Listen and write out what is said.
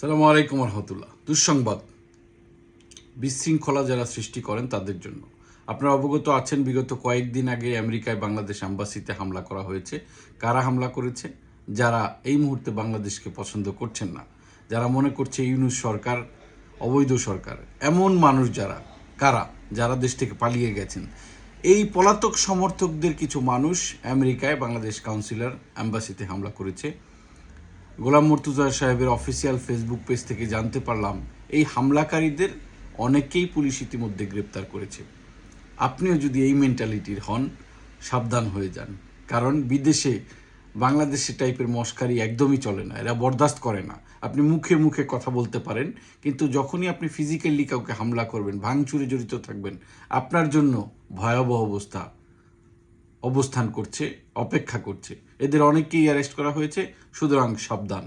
সালামু আলাইকুম রহমতুল্লাহ দুঃসংবাদ। বিশৃঙ্খলা যারা সৃষ্টি করেন তাদের জন্য। আপনারা অবগত আছেন, বিগত কয়েকদিন আগে আমেরিকায় বাংলাদেশ অ্যাম্বাসিতে হামলা করা হয়েছে। কারা হামলা করেছে? যারা এই মুহূর্তে বাংলাদেশকে পছন্দ করছেন না। যারা মনে করছে ইউনুস সরকার অবৈধ সরকার। এমন মানুষ যারা, কারা? যারা দেশ থেকে পালিয়ে গেছেন। এই পলাতক সমর্থকদের কিছু মানুষ আমেরিকায় বাংলাদেশ কাউন্সিলর অ্যাম্বাসিতে হামলা করেছে। গোলাম মুর্তুজা সাহেবের অফিসিয়াল ফেসবুক পেজ থেকে জানতে পারলাম, এই হামলাকারীদের অনেকেই পুলিশ ইতিমধ্যে গ্রেপ্তার করেছে। আপনিও যদি এই মেন্টালিটির হন, সাবধান হয়ে যান। কারণ বিদেশে বাংলাদেশে টাইপের মস্কারি একদমই চলে না, এরা বরদাস্ত করে না। আপনি মুখে মুখে কথা বলতে পারেন, কিন্তু যখনই আপনি ফিজিক্যালি কাউকে হামলা করবেন, ভাঙচুরে জড়িত থাকবেন, আপনার জন্য ভয়াবহ অবস্থা। অবস্থান করছে অপেক্ষা করছে। এদের অনেককেই অ্যারেস্ট করা হয়েছে সুতরাং সাবধান।